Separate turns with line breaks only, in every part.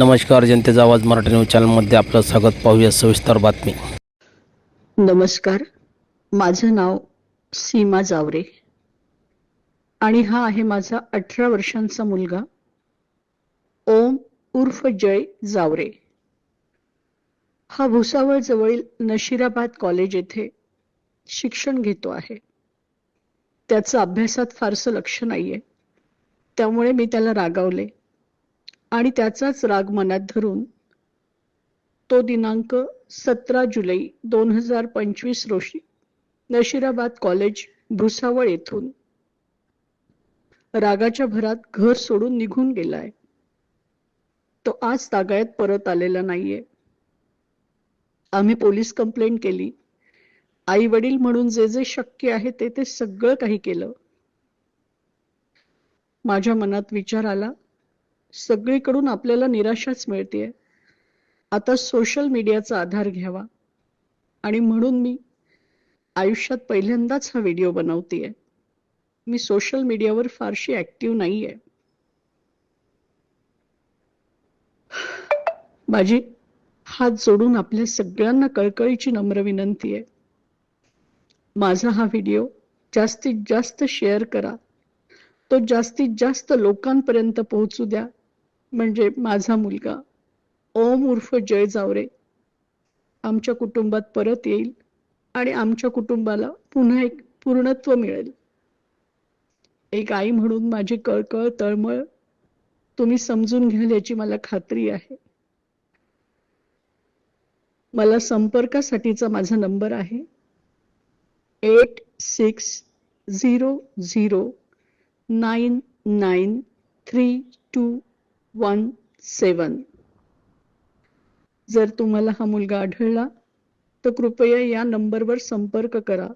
नमस्कार जनतेचा आवाज मराठी न्यूज चॅनलमध्ये आपलं स्वागत. पाहूया सविस्तर बातमी.
नमस्कार माझं नाव सीमा जावरे आणि हा आहे माझा अठरा वर्षांचा मुलगा ओम उर्फ जय जावरे. हा भुसावळ जवळील नशिराबाद कॉलेज येथे शिक्षण घेतो आहे. त्याचं अभ्यासात फारसं लक्ष नाहीये. त्यामुळे मी त्याला रागावले. आणि त्याचाच राग मनात धरून तो दिनांक सतरा जुलै दोन हजार पंचवीस रोजी नशिराबाद कॉलेज भुसावळ येथून रागाच्या भरात घर सोडून निघून गेलाय. तो आज तागायत परत आलेला नाहीये. आम्ही पोलीस कंप्लेंट केली. आई वडील म्हणून जे जे शक्य आहे ते ते सगळं काही केलं. माझ्या मनात विचार आला. सगळीकडून आपल्याला निराशाच मिळतेय. आता सोशल मीडियाचा आधार घ्यावा. आणि म्हणून मी आयुष्यात पहिल्यांदाच हा व्हिडिओ बनवतेय. मी सोशल मीडियावर फारशी ऍक्टिव्ह नाहीये. माझी हात जोडून आपल्या सगळ्यांना कळकळीची नम्र विनंती आहे माझा हा व्हिडिओ जास्तीत जास्त शेअर करा. तो जास्तीत जास्त लोकांपर्यंत पोहोचू द्या. म्हणजे माझा मुलगा. ओम उर्फ जय जावरे. आमच्या कुटुंबात परत येईल आणि आमच्या कुटुंबाला पुन्हा एक पूर्णत्व मिळेल. एक आई म्हणून माझी कळकळ तळमळ तुम्ही समजून घ्याल याची मला खात्री आहे. मला संपर्कासाठीचा माझा नंबर आहे. Eight six zero zero nine nine three two one seven. जर तुम्हाला हा मुलगा आढळला तर कृपया या नंबरवर संपर्क करा.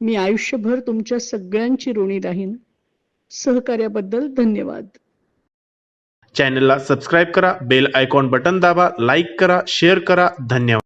मी आयुष्यभर तुमच्या सगळ्यांची ऋणी राहीन. सहकार्याबद्दल धन्यवाद.
चॅनलला सबस्क्राईब करा बेल आयकॉन बटन दाबा लाईक करा शेअर करा. धन्यवाद.